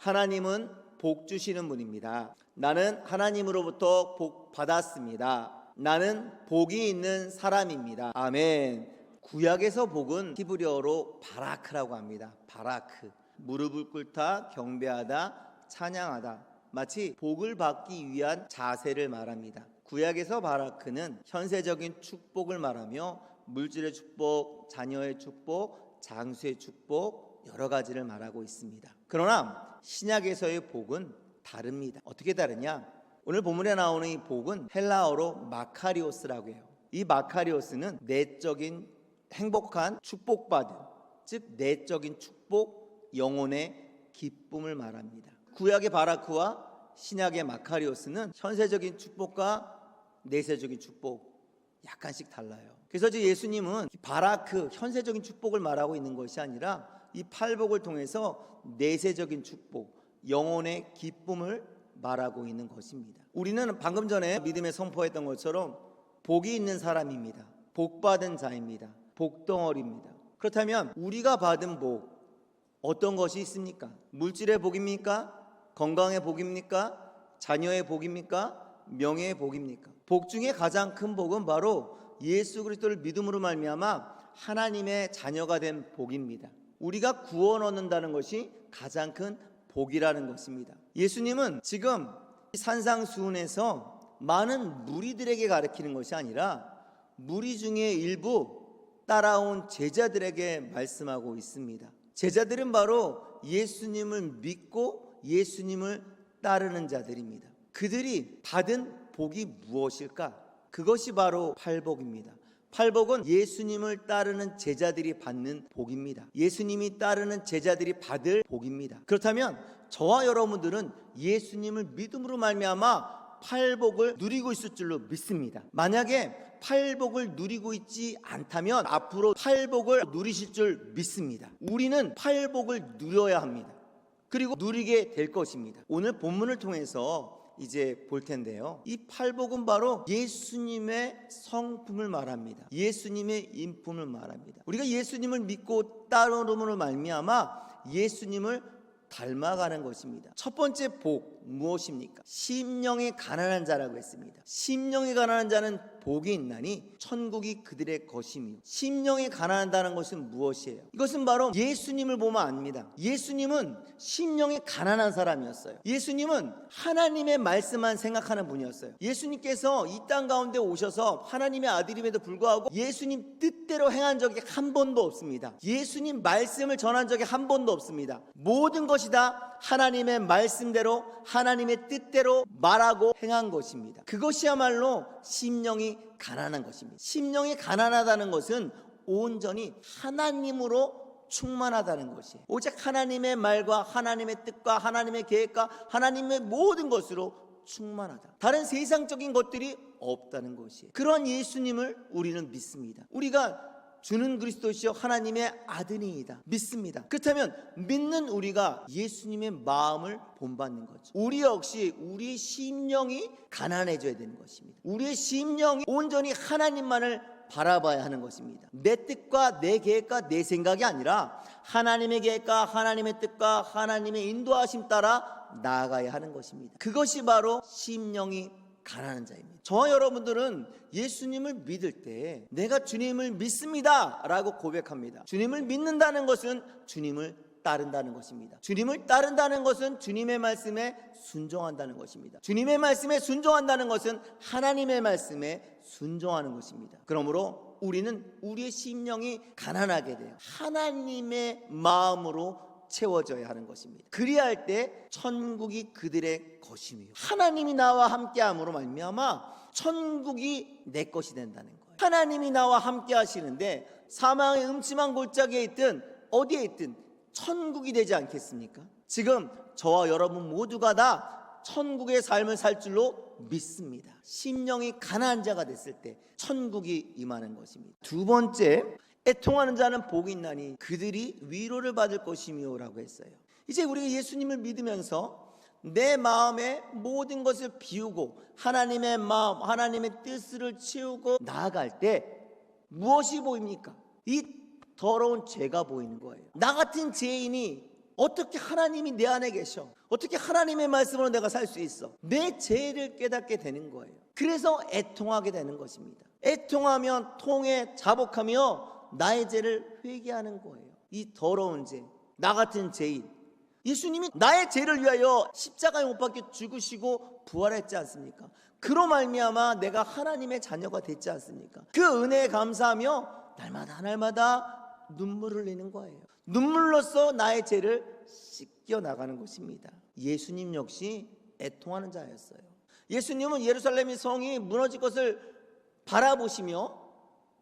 하나님은 복 주시는 분입니다. 나는 하나님으로부터 복 받았습니다. 나는 복이 있는 사람입니다. 아멘. 구약에서 복은 히브리어로 바라크라고 합니다. 바라크. 무릎을 꿇다, 경배하다, 찬양하다. 마치 복을 받기 위한 자세를 말합니다. 구약에서 바라크는 현세적인 축복을 말하며 물질의 축복, 자녀의 축복, 장수의 축복 여러 가지를 말하고 있습니다. 그러나 신약에서의 복은 다릅니다. 어떻게 다르냐? 오늘 본문에 나오는 이 복은 헬라어로 마카리오스라고 해요. 이 마카리오스는 내적인 행복한 축복받은 즉 내적인 축복, 영혼의 기쁨을 말합니다. 구약의 바라크와 신약의 마카리오스는 현세적인 축복과 내세적인 축복 약간씩 달라요. 그래서 예수님은 바라크 현세적인 축복을 말하고 있는 것이 아니라 이 팔복을 통해서 내세적인 축복, 영혼의 기쁨을 말하고 있는 것입니다. 우리는 방금 전에 믿음에 선포했던 것처럼 복이 있는 사람입니다. 복 받은 자입니다. 복덩어리입니다. 그렇다면 우리가 받은 복 어떤 것이 있습니까? 물질의 복입니까? 건강의 복입니까? 자녀의 복입니까? 명예의 복입니까? 복 중에 가장 큰 복은 바로 예수 그리스도를 믿음으로 말미암아 하나님의 자녀가 된 복입니다. 우리가 구원 얻는다는 것이 가장 큰 복이라는 것입니다. 예수님은 지금 산상수훈에서 많은 무리들에게 가르치는 것이 아니라 무리 중에 일부 따라온 제자들에게 말씀하고 있습니다. 제자들은 바로 예수님을 믿고 예수님을 따르는 자들입니다. 그들이 받은 복이 무엇일까? 그것이 바로 팔복입니다. 팔복은 예수님을 따르는 제자들이 받는 복입니다. 예수님이 따르는 제자들이 받을 복입니다. 그렇다면 저와 여러분들은 예수님을 믿음으로 말미암아 팔복을 누리고 있을 줄로 믿습니다. 만약에 팔복을 누리고 있지 않다면 앞으로 팔복을 누리실 줄 믿습니다. 우리는 팔복을 누려야 합니다. 그리고 누리게 될 것입니다. 오늘 본문을 통해서 이제 볼 텐데요. 이 팔복은 바로 예수님의 성품을 말합니다. 예수님의 인품을 말합니다. 우리가 예수님을 믿고 따르므로 말미암아 예수님을 닮아가는 것입니다. 첫 번째 복 무엇입니까? 심령이 가난한 자라고 했습니다. 심령이 가난한 자는 복이 있나니 천국이 그들의 것이며 심령이 가난하다는 것은 무엇이에요? 이것은 바로 예수님을 보면 압니다. 예수님은 심령이 가난한 사람이었어요. 예수님은 하나님의 말씀만 생각하는 분이었어요. 예수님께서 이 땅 가운데 오셔서 하나님의 아들임에도 불구하고 예수님 뜻대로 행한 적이 한 번도 없습니다. 예수님 말씀을 전한 적이 한 번도 없습니다. 모든 것이 다 하나님의 말씀대로 하나님의 뜻대로 말하고 행한 것입니다. 그것이야말로 심령이 가난한 것입니다. 심령이 가난하다는 것은 온전히 하나님으로 충만하다는 것이에요. 오직 하나님의 말과 하나님의 뜻과 하나님의 계획과 하나님의 모든 것으로 충만하다. 다른 세상적인 것들이 없다는 것이에요. 그런 예수님을 우리는 믿습니다. 우리가 주는 그리스도시요 하나님의 아들이다 믿습니다. 그렇다면 믿는 우리가 예수님의 마음을 본받는 거죠. 우리 역시 우리의 심령이 가난해져야 되는 것입니다. 우리의 심령이 온전히 하나님만을 바라봐야 하는 것입니다. 내 뜻과 내 계획과 내 생각이 아니라 하나님의 계획과 하나님의 뜻과 하나님의 인도하심 따라 나아가야 하는 것입니다. 그것이 바로 심령이 가난한 자입니다. 저와 여러분들은 예수님을 믿을 때 내가 주님을 믿습니다 라고 고백합니다. 주님을 믿는다는 것은 주님을 따른다는 것입니다. 주님을 따른다는 것은 주님의 말씀에 순종한다는 것입니다. 주님의 말씀에 순종한다는 것은 하나님의 말씀에 순종하는 것입니다. 그러므로 우리는 우리의 심령이 가난하게 돼요. 하나님의 마음으로 채워져야 하는 것입니다. 그리할 때 천국이 그들의 것이며 하나님이 나와 함께함으로 말미암아 천국이 내 것이 된다는 거예요. 하나님이 나와 함께 하시는데 사망의 음침한 골짜기에 있든 어디에 있든 천국이 되지 않겠습니까? 지금 저와 여러분 모두가 다 천국의 삶을 살 줄로 믿습니다. 심령이 가난한 자가 됐을 때 천국이 임하는 것입니다. 두 번째, 애통하는 자는 복이 있나니 그들이 위로를 받을 것이며라고 했어요. 이제 우리가 예수님을 믿으면서 내 마음의 모든 것을 비우고 하나님의 마음, 하나님의 뜻을 채우고 나아갈 때 무엇이 보입니까? 이 더러운 죄가 보이는 거예요. 나 같은 죄인이 어떻게 하나님이 내 안에 계셔? 어떻게 하나님의 말씀으로 내가 살 수 있어? 내 죄를 깨닫게 되는 거예요. 그래서 애통하게 되는 것입니다. 애통하면 통해 자복하며 나의 죄를 회개하는 거예요. 이 더러운 죄, 나 같은 죄인. 예수님이 나의 죄를 위하여 십자가에 못 박혀 죽으시고 부활했지 않습니까? 그로 말미암아 내가 하나님의 자녀가 됐지 않습니까? 그 은혜에 감사하며 날마다 날마다 눈물을 흘리는 거예요. 눈물로써 나의 죄를 씻겨 나가는 것입니다. 예수님 역시 애통하는 자였어요. 예수님은 예루살렘의 성이 무너질 것을 바라보시며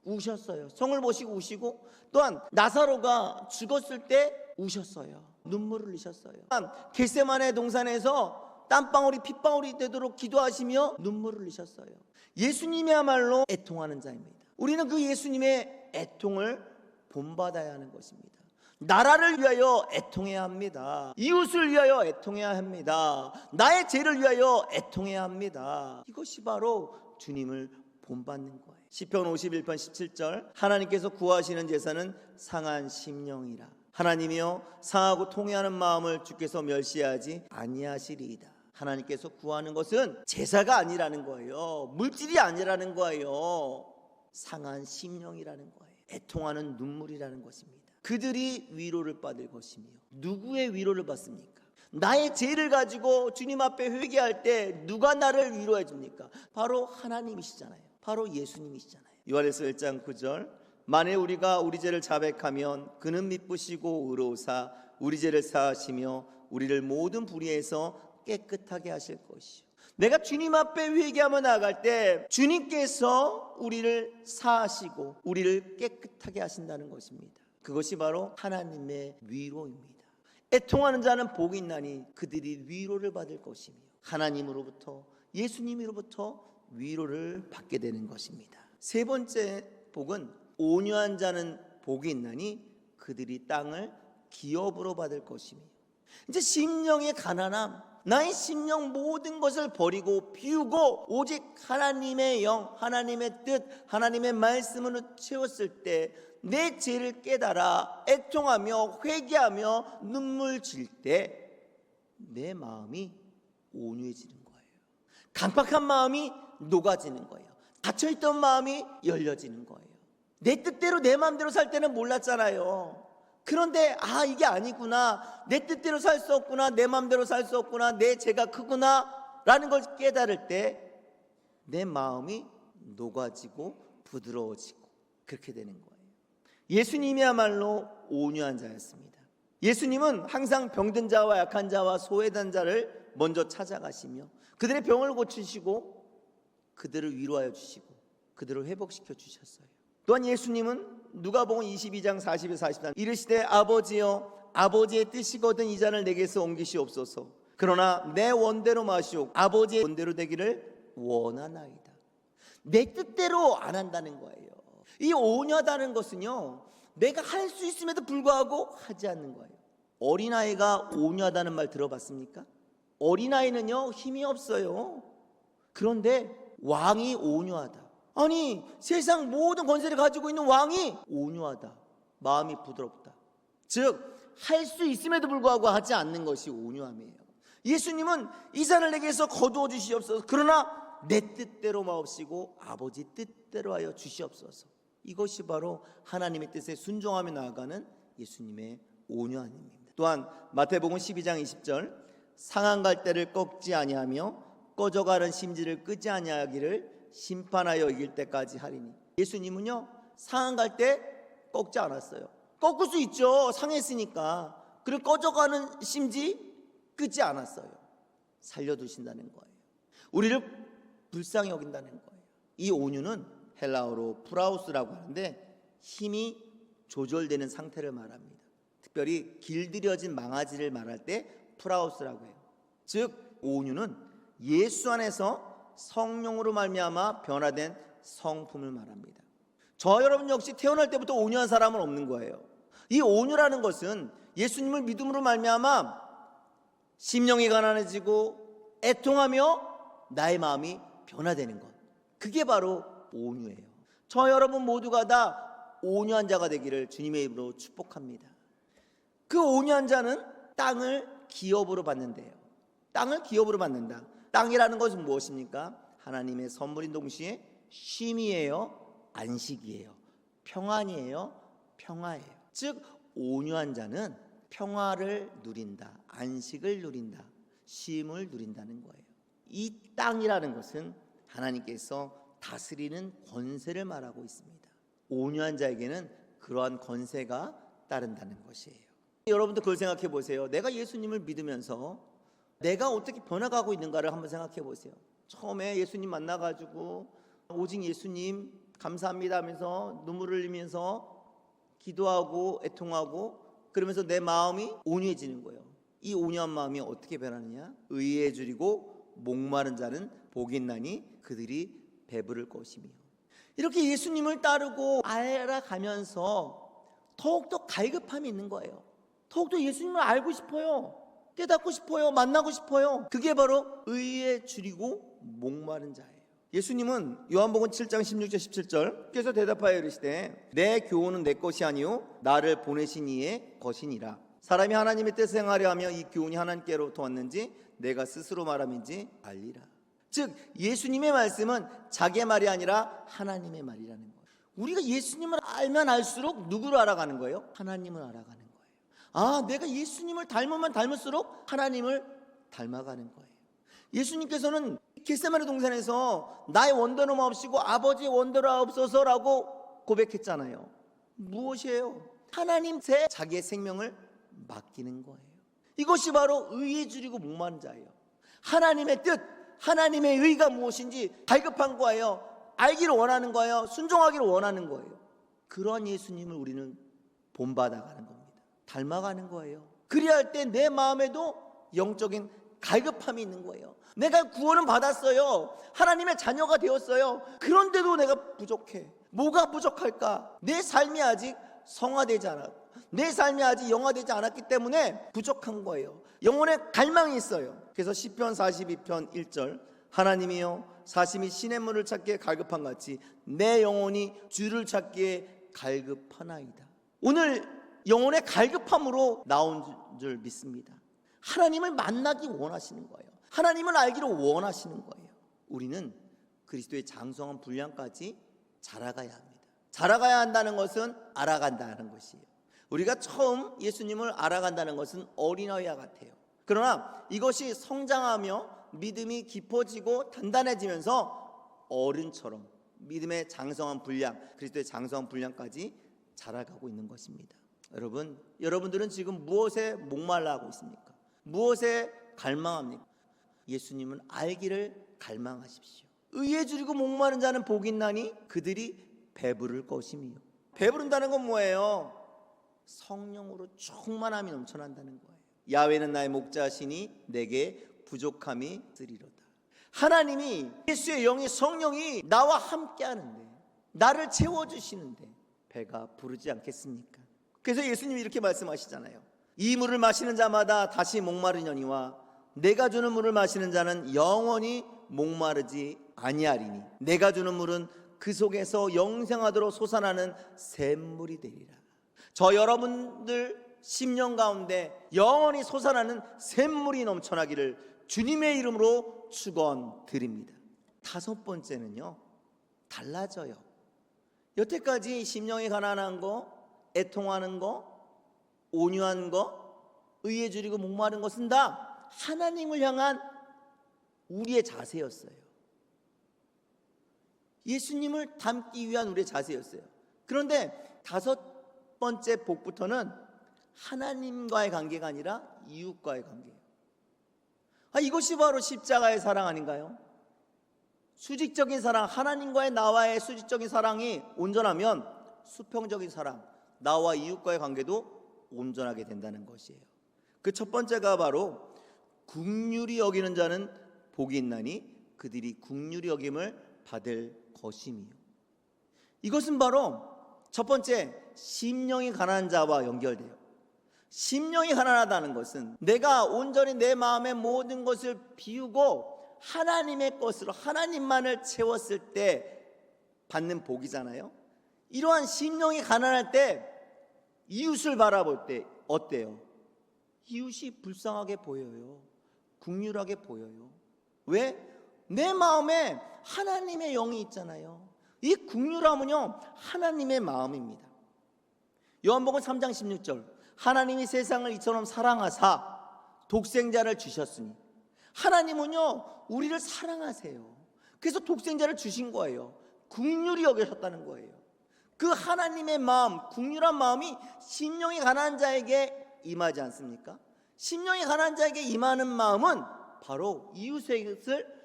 우셨어요. 성을 보시고 우시고 또한 나사로가 죽었을 때 우셨어요. 눈물을 흘리셨어요. 또한 겟세만의 동산에서 땀방울이 핏방울이 되도록 기도하시며 눈물을 흘리셨어요. 예수님이야말로 애통하는 자입니다. 우리는 그 예수님의 애통을 본받아야 하는 것입니다. 나라를 위하여 애통해야 합니다. 이웃을 위하여 애통해야 합니다. 나의 죄를 위하여 애통해야 합니다. 이것이 바로 주님을 본받는 거예요. 시편 51편 17절 하나님께서 구하시는 제사는 상한 심령이라 하나님이여 상하고 통회하는 마음을 주께서 멸시하지 아니하시리이다. 하나님께서 구하는 것은 제사가 아니라는 거예요. 물질이 아니라는 거예요. 상한 심령이라는 거예요. 애통하는 눈물이라는 것입니다. 그들이 위로를 받을 것이며 누구의 위로를 받습니까? 나의 죄를 가지고 주님 앞에 회개할 때 누가 나를 위로해 줍니까? 바로 하나님이시잖아요. 바로 예수님이시잖아요. 요한일서 1장 9절 만일 우리가 우리 죄를 자백하면 그는 미쁘시고 의로우사 우리 죄를 사하시며 우리를 모든 불의에서 깨끗하게 하실 것이요. 내가 주님 앞에 회개하며 나아갈 때 주님께서 우리를 사하시고 우리를 깨끗하게 하신다는 것입니다. 그것이 바로 하나님의 위로입니다. 애통하는 자는 복이 있나니 그들이 위로를 받을 것이며 하나님으로부터 예수님으로부터 위로를 받게 되는 것입니다. 세 번째 복은 온유한 자는 복이 있나니 그들이 땅을 기업으로 받을 것이며 이제 심령의 가난함 나의 심령 모든 것을 버리고 비우고 오직 하나님의 영, 하나님의 뜻, 하나님의 말씀으로 채웠을 때 내 죄를 깨달아 애통하며 회개하며 눈물 질 때 내 마음이 온유해지는 거예요. 강팍한 마음이 녹아지는 거예요. 닫혀있던 마음이 열려지는 거예요. 내 뜻대로 내 마음대로 살 때는 몰랐잖아요. 그런데 아 이게 아니구나 내 뜻대로 살 수 없구나 내 마음대로 살 수 없구나 내 죄가 크구나 라는 걸 깨달을 때 내 마음이 녹아지고 부드러워지고 그렇게 되는 거예요. 예수님이야말로 온유한 자였습니다. 예수님은 항상 병든 자와 약한 자와 소외된 자를 먼저 찾아가시며 그들의 병을 고치시고 그들을 위로하여 주시고 그들을 회복시켜 주셨어요. 또한 예수님은 누가복음 22장 40에 43 이르시되 아버지여 아버지의 뜻이거든 이 잔을 내게서 옮기시옵소서. 그러나 내 원대로 마시오 아버지의 원대로 되기를 원하나이다. 내 뜻대로 안 한다는 거예요. 이 온유하다는 것은요. 내가 할 수 있음에도 불구하고 하지 않는 거예요. 어린아이가 온유하다는 말 들어봤습니까? 어린아이는요 힘이 없어요. 그런데 왕이 온유하다. 아니 세상 모든 권세를 가지고 있는 왕이 온유하다. 마음이 부드럽다. 즉 할 수 있음에도 불구하고 하지 않는 것이 온유함이에요. 예수님은 이 산을 내게서 거두어 주시옵소서. 그러나 내 뜻대로 마옵시고 아버지 뜻대로 하여 주시옵소서. 이것이 바로 하나님의 뜻에 순종하며 나아가는 예수님의 온유함입니다. 또한 마태복음 12장 20절 상한 갈대를 꺾지 아니하며 꺼져가는 심지를 끄지 아니하기를 심판하여 이길 때까지 하리니 예수님은요 상한 갈대 꺾지 않았어요. 꺾을 수 있죠. 상했으니까. 그리고 꺼져가는 심지 끄지 않았어요. 살려두신다는 거예요. 우리를 불쌍히 여긴다는 거예요. 이 온유는 헬라어로 프라우스라고 하는데 힘이 조절되는 상태를 말합니다. 특별히 길들여진 망아지를 말할 때 프라우스라고 해요. 즉 온유는 예수 안에서 성령으로 말미암아 변화된 성품을 말합니다. 저 여러분 역시 태어날 때부터 온유한 사람은 없는 거예요. 이 온유라는 것은 예수님을 믿음으로 말미암아 심령이 가난해지고 애통하며 나의 마음이 변화되는 것. 그게 바로 온유예요. 저 여러분 모두가 다 온유한 자가 되기를 주님의 이름으로 축복합니다. 그 온유한 자는 땅을 기업으로 받는데요. 땅을 기업으로 받는다. 땅이라는 것은 무엇입니까? 하나님의 선물인 동시에 쉼이에요, 안식이에요, 평안이에요, 평화예요. 즉 온유한 자는 평화를 누린다, 안식을 누린다, 쉼을 누린다는 거예요. 이 땅이라는 것은 하나님께서 다스리는 권세를 말하고 있습니다. 온유한 자에게는 그러한 권세가 따른다는 것이에요. 여러분도 그걸 생각해 보세요. 내가 예수님을 믿으면서 내가 어떻게 변화가고 있는가를 한번 생각해 보세요. 처음에 예수님 만나가지고 오직 예수님 감사합니다 하면서 눈물을 흘리면서 기도하고 애통하고 그러면서 내 마음이 온유해지는 거예요. 이 온유한 마음이 어떻게 변하느냐? 의에 줄이고 목마른 자는 복이 있나니 그들이 배부를 것이며 이렇게 예수님을 따르고 알아가면서 더욱더 갈급함이 있는 거예요. 더욱더 예수님을 알고 싶어요. 깨닫고 싶어요. 만나고 싶어요. 그게 바로 의에 줄이고 목마른 자예요. 예수님은 요한복음 7장 16절 17절 그래서 대답하여 이르시되 내 교훈은 내 것이 아니요 나를 보내신 이의 것이니라 사람이 하나님의 뜻을 행하려 하며 이 교훈이 하나님께로부터 왔는지 내가 스스로 말함인지 알리라 즉 예수님의 말씀은 자기의 말이 아니라 하나님의 말이라는 거예요 우리가 예수님을 알면 알수록 누구를 알아가는 거예요? 하나님을 알아가는 거예요 아 내가 예수님을 닮으면 닮을수록 하나님을 닮아가는 거예요 예수님께서는 겟세마네 동산에서 나의 원대로 마옵시고 아버지의 원대로 하옵소서라고 고백했잖아요. 무엇이에요? 하나님 새 자기의 생명을 맡기는 거예요. 이것이 바로 의에 줄이고 목마른 자예요. 하나님의 뜻, 하나님의 의가 무엇인지 갈급한 거예요. 알기를 원하는 거예요. 순종하기를 원하는 거예요. 그런 예수님을 우리는 본받아가는 겁니다. 닮아가는 거예요. 그리할 때 내 마음에도 영적인 갈급함이 있는 거예요. 내가 구원은 받았어요. 하나님의 자녀가 되었어요. 그런데도 내가 부족해. 뭐가 부족할까? 내 삶이 아직 성화되지 않았고, 내 삶이 아직 영화되지 않았기 때문에 부족한 거예요. 영혼에 갈망이 있어요. 그래서 시편 42편 1절 하나님이여 사심이 신의 문을 찾기에 갈급한 같이 내 영혼이 주를 찾기에 갈급하나이다. 오늘 영혼의 갈급함으로 나온 줄 믿습니다. 하나님을 만나기 원하시는 거예요. 하나님을 알기를 원하시는 거예요. 우리는 그리스도의 장성한 분량까지 자라가야 합니다. 자라가야 한다는 것은 알아간다는 것이에요. 우리가 처음 예수님을 알아간다는 것은 어린아이와 같아요. 그러나 이것이 성장하며 믿음이 깊어지고 단단해지면서 어른처럼 믿음의 장성한 분량, 그리스도의 장성한 분량까지 자라가고 있는 것입니다. 여러분, 여러분들은 지금 무엇에 목말라 하고 있습니까? 무엇에 갈망합니까? 예수님은 알기를 갈망하십시오. 의에 줄이고 목마른 자는 복이 있나니 그들이 배부를 것이며 배부른다는 건 뭐예요? 성령으로 충만함이 넘쳐난다는 거예요. 야훼는 나의 목자시니 내게 부족함이 쓰리로다. 하나님이 예수의 영이 성령이 나와 함께 하는데 나를 채워 주시는데 배가 부르지 않겠습니까? 그래서 예수님이 이렇게 말씀하시잖아요. 이 물을 마시는 자마다 다시 목마르려니와 내가 주는 물을 마시는 자는 영원히 목마르지 아니하리니 내가 주는 물은 그 속에서 영생하도록 솟아나는 샘물이 되리라. 저 여러분들 심령 가운데 영원히 솟아나는 샘물이 넘쳐나기를 주님의 이름으로 축원드립니다. 다섯 번째는요. 달라져요. 여태까지 심령이 가난한 거, 애통하는 거, 온유한 거, 의에 줄이고 목마른 것은 다 하나님을 향한 우리의 자세였어요. 예수님을 닮기 위한 우리의 자세였어요. 그런데 다섯 번째 복부터는 하나님과의 관계가 아니라 이웃과의 관계예요. 아, 이것이 바로 십자가의 사랑 아닌가요? 수직적인 사랑, 하나님과의 나와의 수직적인 사랑이 온전하면 수평적인 사랑, 나와 이웃과의 관계도 온전하게 된다는 것이에요. 그 첫 번째가 바로 국률이 여기는 자는 복이 있나니 그들이 국률이 여김을 받을 것이며 이것은 바로 첫 번째 심령이 가난한 자와 연결돼요. 심령이 가난하다는 것은 내가 온전히 내 마음의 모든 것을 비우고 하나님의 것으로 하나님만을 채웠을 때 받는 복이잖아요. 이러한 심령이 가난할 때 이웃을 바라볼 때 어때요? 이웃이 불쌍하게 보여요. 국률하게 보여요. 왜? 내 마음에 하나님의 영이 있잖아요. 이 국률함은요, 하나님의 마음입니다. 요한복음 3장 16절. 하나님이 세상을 이처럼 사랑하사 독생자를 주셨으니 하나님은요, 우리를 사랑하세요. 그래서 독생자를 주신 거예요. 국률이 여기셨다는 거예요. 그 하나님의 마음, 국률한 마음이 심령이 가난한 자에게 임하지 않습니까? 심령이 가난한 자에게 임하는 마음은 바로 이웃의 것을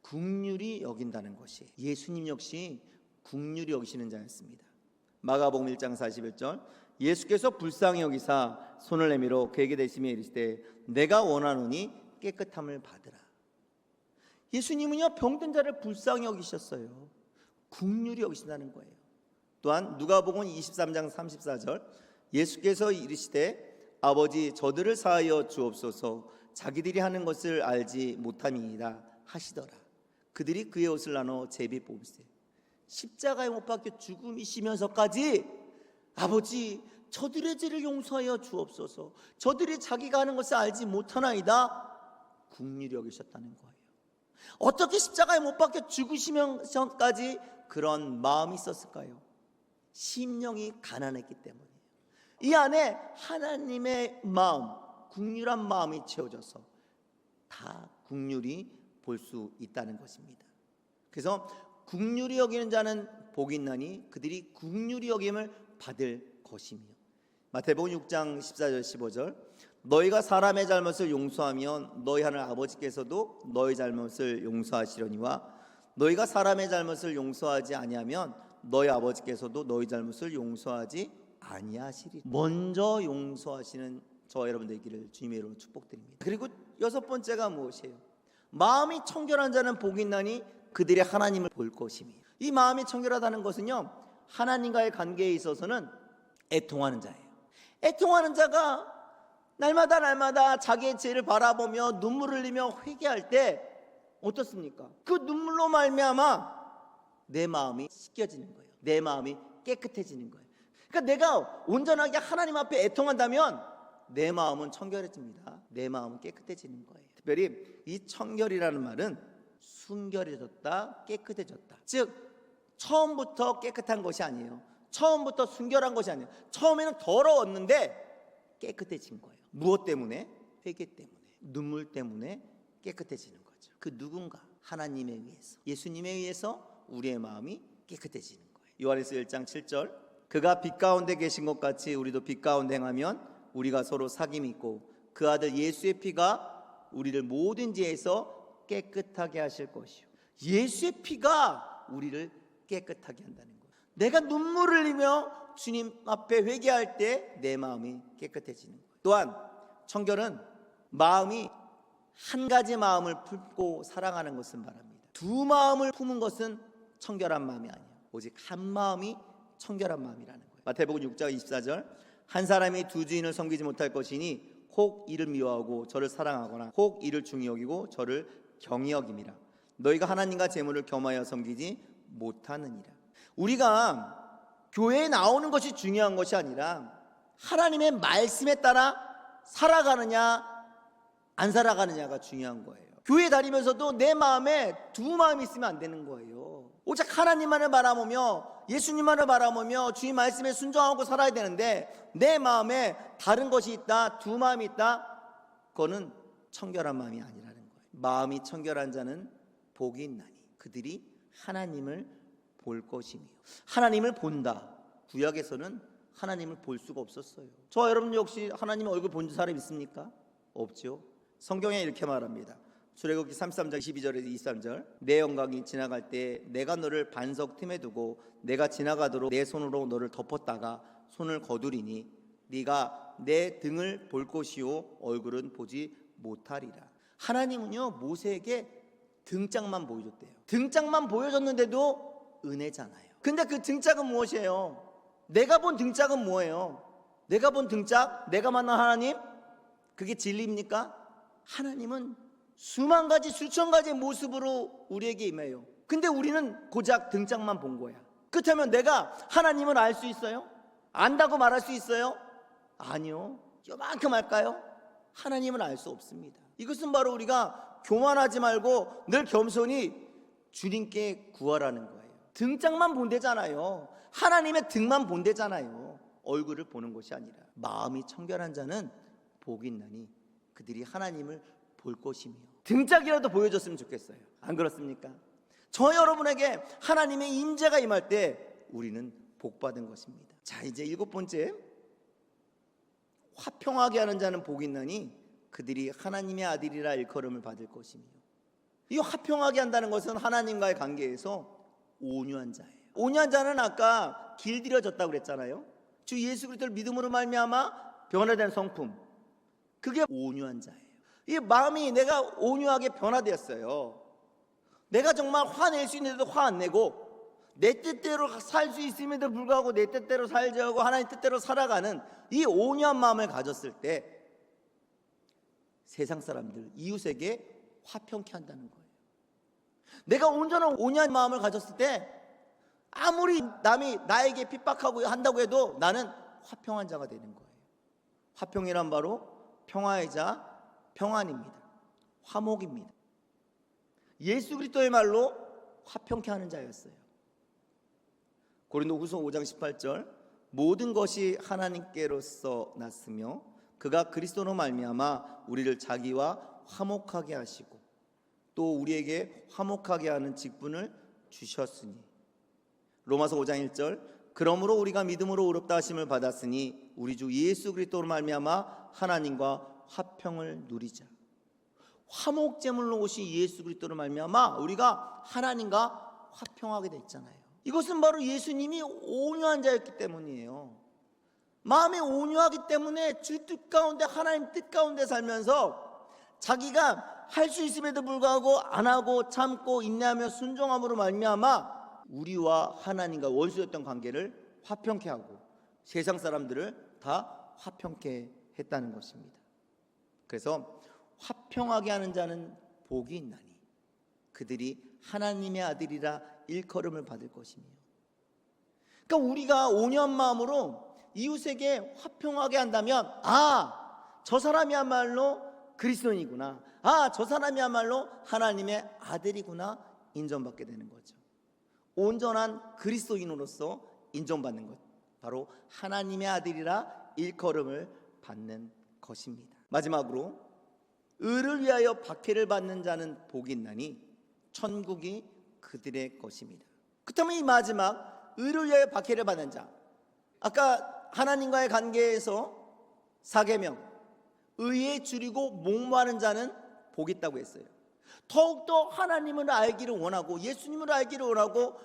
국률이 여긴다는 것이 예수님 역시 국률이 여기시는 자였습니다. 마가복음 1장 41절 예수께서 불쌍히 여기사 손을 내밀어 그에게 대시며 이르시되 내가 원하노니 깨끗함을 받으라. 예수님은요 병든 자를 불쌍히 여기셨어요. 국률이 여기신다는 거예요. 또한 누가복음 23장 34절 예수께서 이르시되 아버지 저들을 사하여 주옵소서 자기들이 하는 것을 알지 못함이니라 하시더라. 그들이 그의 옷을 나눠 제비 뽑으세. 십자가에 못 박혀 죽음이시면서까지 아버지 저들의 죄를 용서하여 주옵소서. 저들이 자기가 하는 것을 알지 못하나이다. 국률이 여기셨다는 거예요. 어떻게 십자가에 못 박혀 죽으시면서까지 그런 마음이 있었을까요? 심령이 가난했기 때문이에요. 이 안에 하나님의 마음, 국률한 마음이 채워져서 다 국률이 볼 수 있다는 것입니다. 그래서 국률이 여기는 자는 복이 있나니 그들이 국률이 여김을 받을 것이며 마태복음 6장 14절 15절 너희가 사람의 잘못을 용서하면 너희 하늘 아버지께서도 너희 잘못을 용서하시려니와 너희가 사람의 잘못을 용서하지 아니하면 너희 아버지께서도 너희 잘못을 용서하지 아니하시리. 먼저 용서하시는 저 여러분들 있기를 주님의 이름으로 축복드립니다. 그리고 여섯 번째가 무엇이에요? 마음이 청결한 자는 복이 있나니 그들이 하나님을 볼 것이며 이 마음이 청결하다는 것은요 하나님과의 관계에 있어서는 애통하는 자예요. 애통하는 자가 날마다 날마다 자기의 죄를 바라보며 눈물을 흘리며 회개할 때 어떻습니까? 그 눈물로 말미암아 내 마음이 씻겨지는 거예요. 내 마음이 깨끗해지는 거예요. 그러니까 내가 온전하게 하나님 앞에 애통한다면 내 마음은 청결해집니다. 내 마음은 깨끗해지는 거예요. 특별히 이 청결이라는 말은 순결해졌다, 깨끗해졌다. 즉 처음부터 깨끗한 것이 아니에요. 처음부터 순결한 것이 아니에요. 처음에는 더러웠는데 깨끗해진 거예요. 무엇 때문에? 회개 때문에, 눈물 때문에 깨끗해지는 거죠. 그 누군가 하나님에 의해서, 예수님에 의해서 우리의 마음이 깨끗해지는. 요한에서 1장 7절 그가 빛 가운데 계신 것 같이 우리도 빛 가운데 행하면 우리가 서로 사귐이 있고 그 아들 예수의 피가 우리를 모든 죄에서 깨끗하게 하실 것이요. 예수의 피가 우리를 깨끗하게 한다는 거예요. 내가 눈물을 흘리며 주님 앞에 회개할 때 내 마음이 깨끗해지는 거예요. 또한 청결은 마음이 한 가지 마음을 품고 사랑하는 것을 말합니다. 두 마음을 품은 것은 청결한 마음이 아니에요. 오직 한 마음이 청결한 마음이라는 거예요. 마태복음 6장 24절 한 사람이 두 주인을 섬기지 못할 것이니 혹 이를 미워하고 저를 사랑하거나 혹 이를 중히 여기고 저를 경히 여김이라. 너희가 하나님과 재물을 겸하여 섬기지 못하느니라. 우리가 교회에 나오는 것이 중요한 것이 아니라 하나님의 말씀에 따라 살아가느냐 안 살아가느냐가 중요한 거예요. 교회 다니면서도 내 마음에 두 마음이 있으면 안 되는 거예요. 오직 하나님만을 바라보며 예수님만을 바라보며 주님 말씀에 순종하고 살아야 되는데 내 마음에 다른 것이 있다, 두 마음이 있다. 그거는 청결한 마음이 아니라는 거예요. 마음이 청결한 자는 복이 있나니 그들이 하나님을 볼 것이며 하나님을 본다. 구약에서는 하나님을 볼 수가 없었어요. 저 여러분 역시 하나님의 얼굴 본 사람 있습니까? 없죠. 성경에 이렇게 말합니다. 출애굽기 33장 12절에서 23절 내 영광이 지나갈 때 내가 너를 반석 틈에 두고 내가 지나가도록 내 손으로 너를 덮었다가 손을 거두리니 네가 내 등을 볼 것이요 얼굴은 보지 못하리라. 하나님은요 모세에게 등짝만 보여줬대요. 등짝만 보여줬는데도 은혜잖아요. 근데 그 등짝은 무엇이에요? 내가 본 등짝은 뭐예요? 내가 본 등짝, 내가 만난 하나님, 그게 진리입니까? 하나님은 수만 가지, 수천 가지의 모습으로 우리에게 임해요. 근데 우리는 고작 등짝만 본 거야. 그렇다면 내가 하나님을 알 수 있어요? 안다고 말할 수 있어요? 아니요. 요만큼 할까요? 하나님을 알 수 없습니다. 이것은 바로 우리가 교만하지 말고 늘 겸손히 주님께 구하라는 거예요. 등짝만 본대잖아요. 하나님의 등만 본대잖아요. 얼굴을 보는 것이 아니라 마음이 청결한 자는 복이 있나니 그들이 하나님을 볼 것이며 등짝이라도 보여줬으면 좋겠어요. 안 그렇습니까? 저 여러분에게 하나님의 임재가 임할 때 우리는 복 받은 것입니다. 자, 이제 일곱 번째 화평하게 하는 자는 복이 있나니 그들이 하나님의 아들이라 일컬음을 받을 것이며 이 화평하게 한다는 것은 하나님과의 관계에서 온유한 자예요. 온유한 자는 아까 길들여졌다고 그랬잖아요. 주 예수 그리스도를 믿음으로 말미암아 변화된 성품. 그게 온유한 자예요. 이 마음이 내가 온유하게 변화되었어요. 내가 정말 화낼 수 있는데도 화 안 내고 내 뜻대로 살 수 있음에도 불구하고 내 뜻대로 살지 하고 하나님 뜻대로 살아가는 이 온유한 마음을 가졌을 때 세상 사람들 이웃에게 화평케 한다는 거예요. 내가 온전한 온유한 마음을 가졌을 때 아무리 남이 나에게 핍박하고 한다고 해도 나는 화평한 자가 되는 거예요. 화평이란 바로 평화의 자 평안입니다. 화목입니다. 예수 그리스도의 말로 화평케 하는 자였어요. 고린도후서 5장 18절 모든 것이 하나님께로서 났으며 그가 그리스도로 말미암아 우리를 자기와 화목하게 하시고 또 우리에게 화목하게 하는 직분을 주셨으니 로마서 5장 1절 그러므로 우리가 믿음으로 의롭다 하심을 받았으니 우리 주 예수 그리스도로 말미암아 하나님과 화평을 누리자 화목 제물로 오신 예수 그리스도로 말미암아 우리가 하나님과 화평하게 됐잖아요. 이것은 바로 예수님이 온유한 자였기 때문이에요. 마음이 온유하기 때문에 주 뜻 가운데 하나님 뜻 가운데 살면서 자기가 할 수 있음에도 불구하고 안 하고 참고 인내하며 순종함으로 말미암아 우리와 하나님과 원수였던 관계를 화평케 하고 세상 사람들을 다 화평케 했다는 것입니다. 그래서 화평하게 하는 자는 복이 있나니 그들이 하나님의 아들이라 일컬음을 받을 것이며. 그러니까 우리가 온유한 마음으로 이웃에게 화평하게 한다면 아 저 사람이야말로 그리스도인이구나. 아 저 사람이야말로 하나님의 아들이구나 인정받게 되는 거죠. 온전한 그리스도인으로서 인정받는 것. 바로 하나님의 아들이라 일컬음을 받는 것입니다 마지막으로 의를 위하여 박해를 받는 자는 복이 있나니 천국이 그들의 것입니다. 그렇다면 이 마지막 의를 위하여 박해를 받는 자. 아까 하나님과의 관계에서 사계명 의에 줄이고 목마른 자는 복이 있다고 했어요. 더욱더 하나님을 알기를 원하고 예수님을 알기를 원하고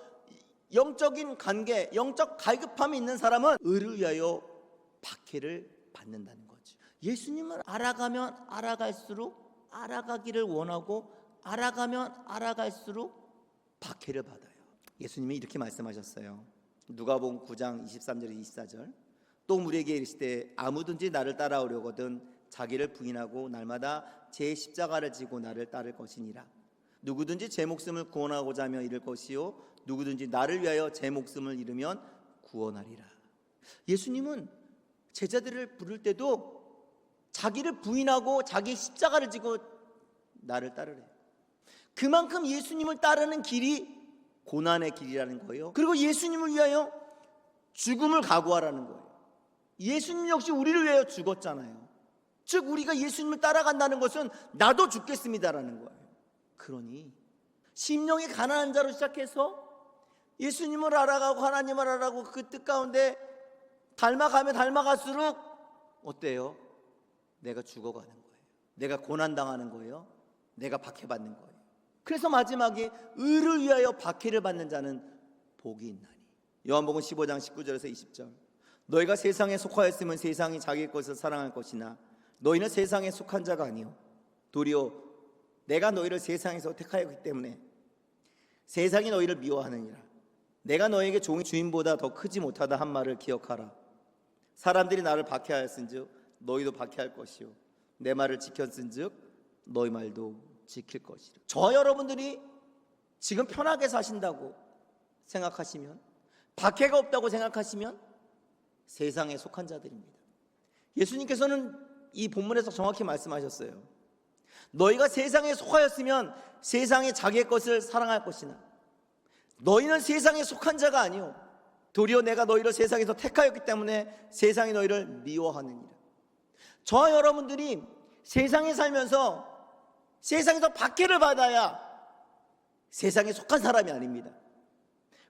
영적인 관계, 영적 갈급함이 있는 사람은 의를 위하여 박해를 받는다는. 예수님을 알아가면 알아갈수록 알아가기를 원하고 알아가면 알아갈수록 박해를 받아요. 예수님이 이렇게 말씀하셨어요. 누가복음 9장 23절 24절. 또 우리에게 이르시되 아무든지 나를 따라오려거든 자기를 부인하고 날마다 제 십자가를 지고 나를 따를 것이니라. 누구든지 제 목숨을 구원하고자 하며 이를 것이요 누구든지 나를 위하여 제 목숨을 잃으면 구원하리라. 예수님은 제자들을 부를 때도 자기를 부인하고 자기 십자가를 지고 나를 따르래. 그만큼 예수님을 따르는 길이 고난의 길이라는 거예요. 그리고 예수님을 위하여 죽음을 각오하라는 거예요. 예수님 역시 우리를 위하여 죽었잖아요. 즉 우리가 예수님을 따라간다는 것은 나도 죽겠습니다라는 거예요. 그러니 심령이 가난한 자로 시작해서 예수님을 알아가고 하나님을 알아가고 그 뜻 가운데 닮아가면 닮아갈수록 어때요? 내가 죽어가는 거예요. 내가 고난당하는 거예요. 내가 박해받는 거예요. 그래서 마지막에 의를 위하여 박해를 받는 자는 복이 있나니. 요한복음 15장 19절에서 20절. 너희가 세상에 속하였으면 세상이 자기 것을 사랑할 것이나 너희는 세상에 속한 자가 아니요 도리어 내가 너희를 세상에서 택하였기 때문에 세상이 너희를 미워하느니라. 내가 너에게 종이 주인보다 더 크지 못하다 한 말을 기억하라. 사람들이 나를 박해하였은즉 너희도 박해할 것이요 내 말을 지켰은즉 너희 말도 지킬 것이라. 저 여러분들이 지금 편하게 사신다고 생각하시면 박해가 없다고 생각하시면 세상에 속한 자들입니다. 예수님께서는 이 본문에서 정확히 말씀하셨어요. 너희가 세상에 속하였으면 세상에 자기의 것을 사랑할 것이나 너희는 세상에 속한 자가 아니요 도리어 내가 너희를 세상에서 택하였기 때문에 세상이 너희를 미워하느니라. 저와 여러분들이 세상에 살면서 세상에서 박해를 받아야 세상에 속한 사람이 아닙니다.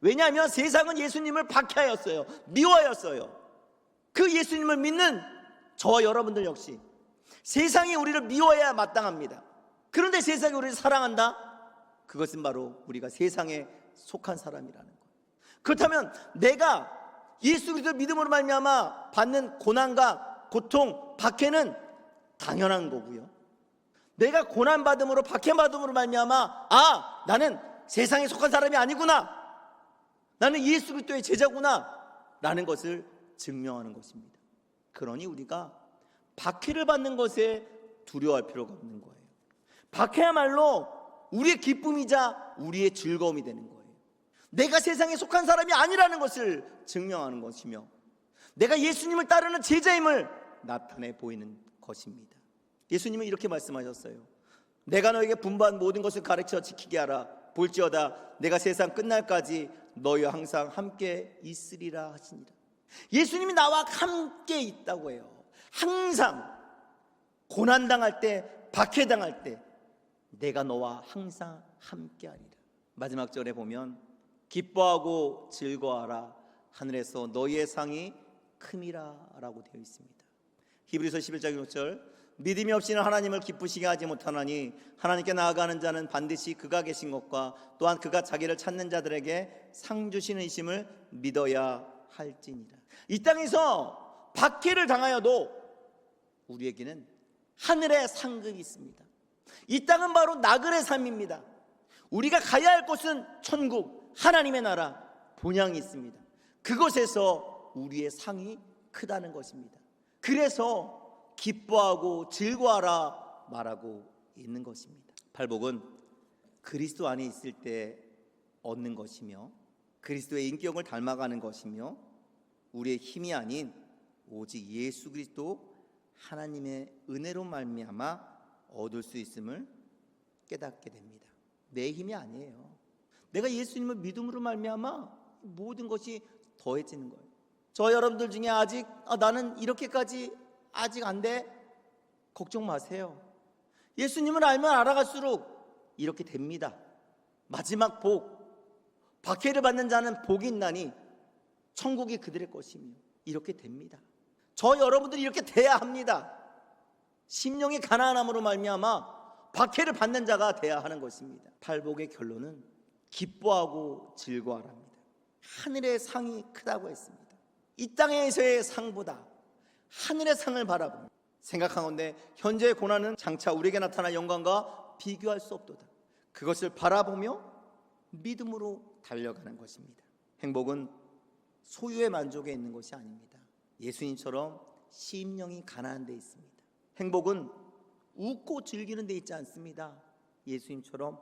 왜냐하면 세상은 예수님을 박해하였어요. 미워하였어요. 그 예수님을 믿는 저와 여러분들 역시 세상이 우리를 미워해야 마땅합니다. 그런데 세상이 우리를 사랑한다? 그것은 바로 우리가 세상에 속한 사람이라는 거예요. 그렇다면 내가 예수 그리스도 믿음으로 말미암아 받는 고난과 고통, 박해는 당연한 거고요. 내가 고난 받음으로 박해 받음으로 말미암아 아 나는 세상에 속한 사람이 아니구나. 나는 예수 그리스도의 제자구나라는 것을 증명하는 것입니다. 그러니 우리가 박해를 받는 것에 두려워할 필요가 없는 거예요. 박해야말로 우리의 기쁨이자 우리의 즐거움이 되는 거예요. 내가 세상에 속한 사람이 아니라는 것을 증명하는 것이며 내가 예수님을 따르는 제자임을 나타내 보이는 것입니다. 예수님은 이렇게 말씀하셨어요. 내가 너에게 분부한 모든 것을 가르쳐 지키게 하라. 볼지어다 내가 세상 끝날까지 너희와 항상 함께 있으리라 하시니라. 예수님이 나와 함께 있다고 해요. 항상 고난 당할 때, 박해 당할 때 내가 너와 항상 함께 하리라. 마지막 절에 보면 기뻐하고 즐거워하라 하늘에서 너희의 상이 큼이라라고 되어 있습니다. 히브리서 11장 6절 믿음이 없이는 하나님을 기쁘시게 하지 못하나니 하나님께 나아가는 자는 반드시 그가 계신 것과 또한 그가 자기를 찾는 자들에게 상 주시는 이심을 믿어야 할지니라. 이 땅에서 박해를 당하여도 우리에게는 하늘의 상급이 있습니다. 이 땅은 바로 나그네 삶입니다. 우리가 가야 할 곳은 천국, 하나님의 나라, 본향이 있습니다. 그곳에서 우리의 상이 크다는 것입니다. 그래서 기뻐하고 즐거워하라 말하고 있는 것입니다. 팔복은 그리스도 안에 있을 때 얻는 것이며 그리스도의 인격을 닮아가는 것이며 우리의 힘이 아닌 오직 예수 그리스도 하나님의 은혜로 말미암아 얻을 수 있음을 깨닫게 됩니다. 내 힘이 아니에요. 내가 예수님을 믿음으로 말미암아 모든 것이 더해지는 거예요. 저 여러분들 중에 아직 아, 나는 이렇게까지 아직 안 돼. 걱정 마세요. 예수님을 알면 알아갈수록 이렇게 됩니다. 마지막 복, 박해를 받는 자는 복이 있나니 천국이 그들의 것이며 이렇게 됩니다. 저 여러분들이 이렇게 돼야 합니다. 심령의 가난함으로 말미암아 박해를 받는 자가 돼야 하는 것입니다. 팔복의 결론은 기뻐하고 즐거워합니다. 하늘의 상이 크다고 했습니다. 이 땅에서의 상보다 하늘의 상을 바라보며 생각하건대 현재의 고난은 장차 우리에게 나타난 영광과 비교할 수 없도다. 그것을 바라보며 믿음으로 달려가는 것입니다. 행복은 소유의 만족에 있는 것이 아닙니다. 예수님처럼 심령이 가난한 데 있습니다. 행복은 웃고 즐기는 데 있지 않습니다. 예수님처럼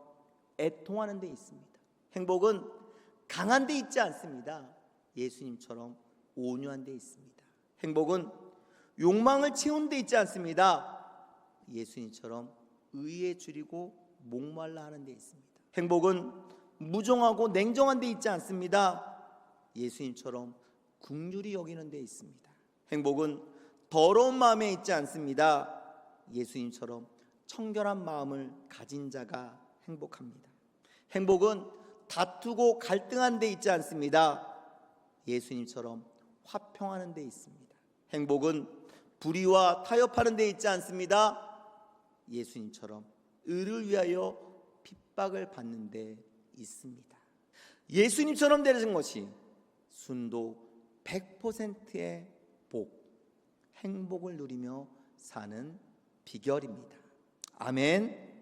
애통하는 데 있습니다. 행복은 강한 데 있지 않습니다. 예수님처럼 온유한 데 있습니다. 행복은 욕망을 채운 데 있지 않습니다. 예수님처럼 의에 줄이고 목말라 하는 데 있습니다. 행복은 무정하고 냉정한 데 있지 않습니다. 예수님처럼 국률이 여기는 데 있습니다. 행복은 더러운 마음에 있지 않습니다. 예수님처럼 청결한 마음을 가진 자가 행복합니다. 행복은 다투고 갈등한 데 있지 않습니다. 예수님처럼 화평하는 데 있습니다. 행복은 불의와 타협하는 데 있지 않습니다. 예수님처럼 의를 위하여 핍박을 받는 데 있습니다. 예수님처럼 되는 것이 순도 100%의 복, 행복을 누리며 사는 비결입니다. 아멘.